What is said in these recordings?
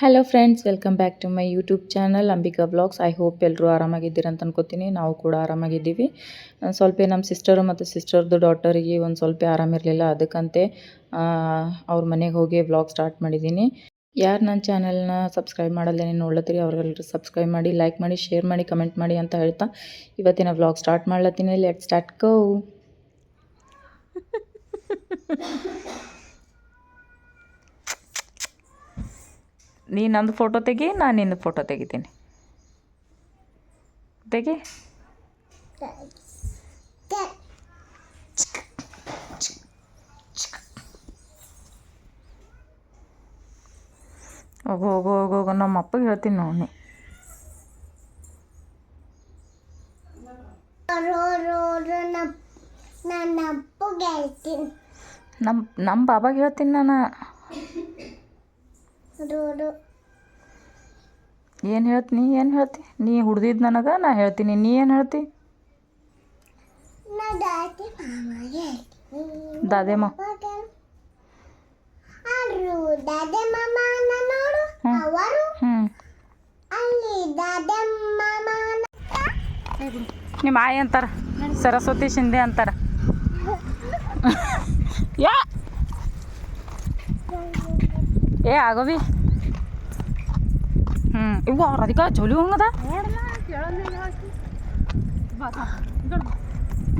Hello friends welcome back to my YouTube channel Ambika vlogs I hope ಎಲ್ಲರೂ ಆರಾಮಾಗಿದ್ದೀರಿ ಅಂತ ಅನ್ಕೋತೀನಿ. ನಾವು ಕೂಡ ಆರಾಮಾಗಿದ್ದೀವಿ. ಸ್ವಲ್ಪ ನಮ್ಮ ಸಿಸ್ಟರು ಮತ್ತು ಸಿಸ್ಟರ್ದು ಡಾಟರಿಗೆ ಒಂದು ಸ್ವಲ್ಪ ಆರಾಮಿರಲಿಲ್ಲ ಅದಕ್ಕಂತೆ ಅವ್ರ ಮನೆಗೆ ಹೋಗಿ ವ್ಲಾಗ್ ಸ್ಟಾರ್ಟ್ ಮಾಡಿದ್ದೀನಿ ಯಾರು ನನ್ನ ಚಾನಲ್ನ ಸಬ್ಸ್ಕ್ರೈಬ್ ಮಾಡಲ್ಲೇನೆ ನೋಡ್ಲತ್ತೀರಿ ಅವರೆಲ್ಲರೂ ಸಬ್ಸ್ಕ್ರೈಬ್ ಮಾಡಿ ಲೈಕ್ ಮಾಡಿ ಶೇರ್ ಮಾಡಿ ಕಮೆಂಟ್ ಮಾಡಿ ಅಂತ ಹೇಳ್ತಾ ಇವತ್ತಿನ ವ್ಲಾಗ್ ಸ್ಟಾರ್ಟ್ ಮಾಡ್ಲತ್ತೀನಿ. ಲೆಟ್ ಸ್ಟಾರ್ಟ್ ಗೋ ನೀ ನಂದು ಫೋಟೋ ತೆಗಿ ನಾನು ನಿನ್ನ ಫೋಟೋ ತೆಗಿತೀನಿ. ತೆಗಿ. ಹೋಗು ಹೋಗು ಹೋಗು ಹೋಗು ನಮ್ಮ ಅಪ್ಪಗೆ ಹೇಳ್ತೀನಿ ನೋಡಿ ನಮ್ಮ ನಮ್ಮ ಬಾಬಾಗೆ ಹೇಳ್ತೀನಿ ನಾನು. ರೋಡು ಏನು ಹೇಳ್ತೀನಿ ಏನು ಹೇಳ್ತಿ? ನೀ ಹುಡ್ದಿದ್ದು ನನಗೆ ನಾ ಹೇಳ್ತೀನಿ. ನೀ ಏನು ಹೇಳ್ತಿ? ನಾ ದಾದೇಮ ದಾದೆ ಮಾಮ ನೋಡು. ಅವರು ಅಲ್ಲಿ ದಾದೆ ಮಾಮ ನಿಮ್ಮ ಆಯಿ ಅಂತಾರ ಸರಸ್ವತಿ ಶಿಂದೆ ಅಂತಾರ. ಯಾ! ಏ ಆಗೋವಿ. ಹ್ಞೂ ಇವು ಅದಕ್ಕೆ ಜೋಲಿ ಹಂಗದ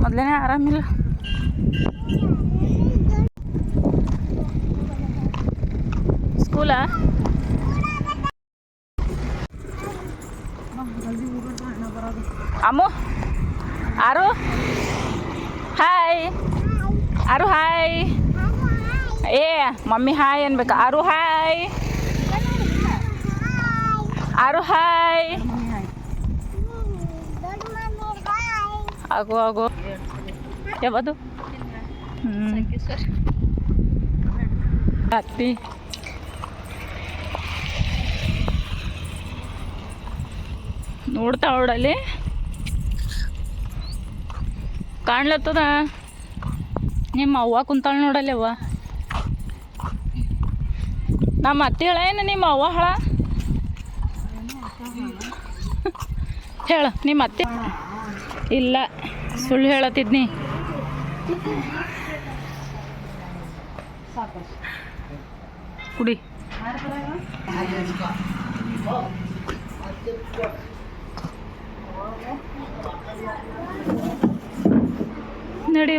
ಮೊದಲೇನೆ ಆರಾಮಿಲ್ಲ ಸ್ಕೂಲ ಅಮ್ಮು ಆರು ಹಾಯ್ ಆರು ಹಾಯ್ ಏ ಮಮ್ಮಿ ಹಾಯ್ ಅನ್ಬೇಕು. ಆರು ಹಾಯ್. ಆರು ಹಾಯ್. ಆಗೋ ಆಗೋ. ಯಾವುದು? ಹತ್ತಿ. ನೋಡ್ತಾ ಅವಳಲ್ಲಿ. ಕಾಣ್ಲತ್ತದ? ನಿಮ್ಮ ಅವ್ವ ಕುಂತಾಳ ನೋಡಲ್ಲಿ ಅವ್ವ? ನಮ್ಮ ಅತ್ತೆ ಹೇಳ ಏನು ನಿಮ್ಮ ಅವ್ವ ಹಳ? ಹೇಳು, ನಿಮ್ಮ ಅತ್ತೆ? ಇಲ್ಲ, ಸುಳ್ಳು ಹೇಳತ್ತಿದ್ನಿ. ಕುಡಿ. ನಡಿ.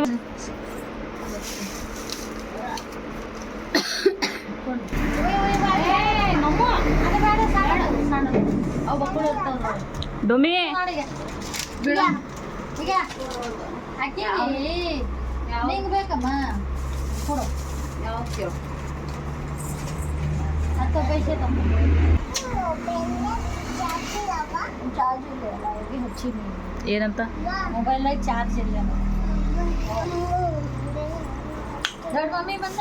ಡೊಮಿ. ಬೇಕಮ್ಮ. ಕೊಡು. ಹತ್ತು ಪೈಸೆ ತಮ್ಮ ಚಾರ್ಜ್ ಇಲ್ಲ ಹೋಗಿ ಹಚ್ಚೀನಿ ಏನಂತ ಮೊಬೈಲ್ ಚಾರ್ಜ್ ಇಲ್ಲ ದೊಡ್ಡ ಮಮ್ಮಿ ಬಂದ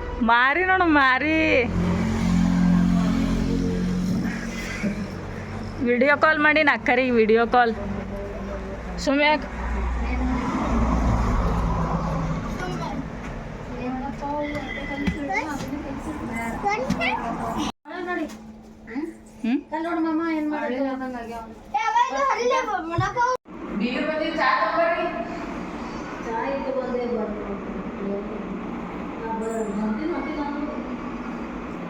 ಮಾರಿ ನೋಡು ಮಾರಿ. ವಿಡಿಯೋ ಕಾಲ್ ಮಾಡಿ ನಕ್ಕರಿ ವಿಡಿಯೋ ಕಾಲ್ ಸುಮ್ಯಾಕ್ ನೋಡಿ ಹ್ಞೂ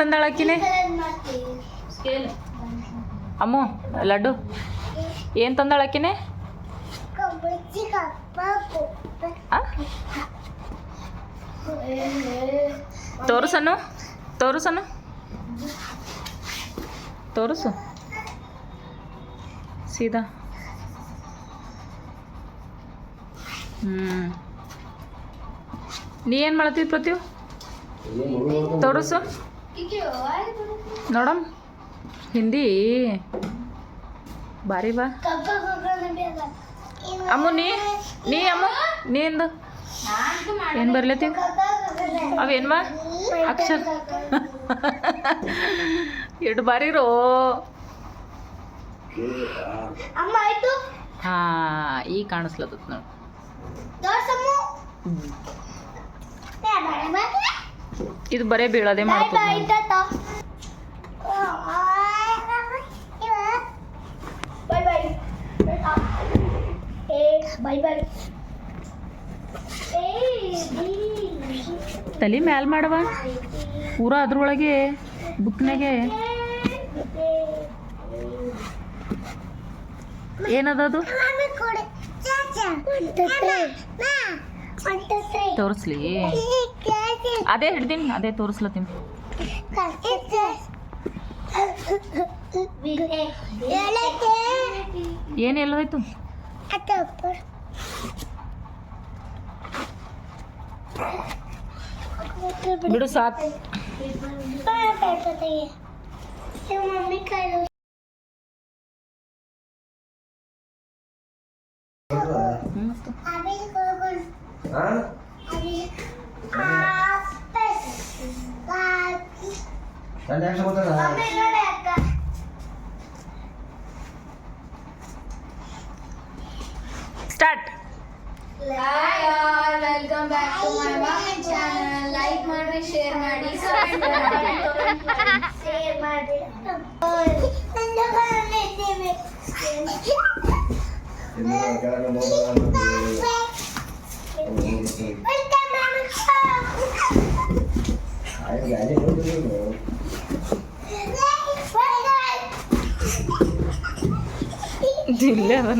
ತಂದಾಳ ಅಮ್ಮ ಸ್ಕೇಲ್ ಅಮ್ಮು ಲಡ್ಡು. ಏನು ತಂದಾಳ ತೋರಿಸನು ತೋರಿಸನು ತೋರ್ಸನು ತೋರ್ಸನು ತೋರಿಸು. ಸೀದಾ. ಹ್ಞೂ ನೀ ಏನು ಮಾಡ್ತೀವಿ ಪ್ರತಿಯು? ತೋರಿಸು. ನೋಡಮ್ ಹಿಂದಿ. ಬಾರಿ ಬಾ. ಅಮ್ಮು ನೀ ನೀ ಅಮ್ಮ ನೀ ಎಂದು ಏನು ಬರ್ಲತ್ತೀವಿ ಅವೇನು ಬಾ? ಅಕ್ಷರ. ಎರಡು ಬಾರಿರೋ ಅಮ್ಮ ಆಯ್ತು ಹಾ ಈಗ ಕಾಣಿಸ್ಲತ್ತ ನೋಡಿ. ಇದು ಬರೇ ಬೀಳೋದೇ ತಲಿ ತಲೆ ಮ್ಯಾಲ್ ಮಾಡವ ಪೂರ ಅದ್ರೊಳಗೆ ಬುಕ್ನಾಗೆ. ಏನದದು? ತೋರಿಸ್ಲಿ. ಅದೇ ಹಿಡ್ದೀನಿ ಅದೇ ತೋರಿಸ್ಲತ್ತೀನಿ. ಏನು ಎಲ್ಲೋಯ್ತು ಬಿಡು ಸಾಕು. अभी ಮಮ್ಮಿ ನೋಡಿ ಅಕ್ಕ start hi all welcome back to my mummy channel like ಮಾಡಿ ಶೇರ್ ಮಾಡಿ ಶೇರ್ ಮಾಡಿ. ನನ್ನ ಕಡೆ ಇದ್ದೇವೆ ವೆಲ್ಕಮ್ ಇಲ್ಲೇ ಅದ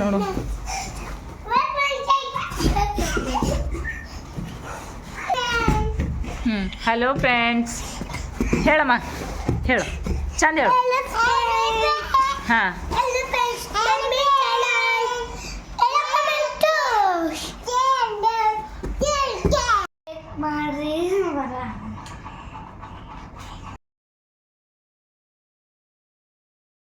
ನೋಡು ಹ್ಞೂ ಹಲೋ ಫ್ರೆಂಡ್ಸ್ ಹೇಳಮ್ಮ ಹೇಳು ಚಂದ ಹೇಳು ಹಾಂ Maria.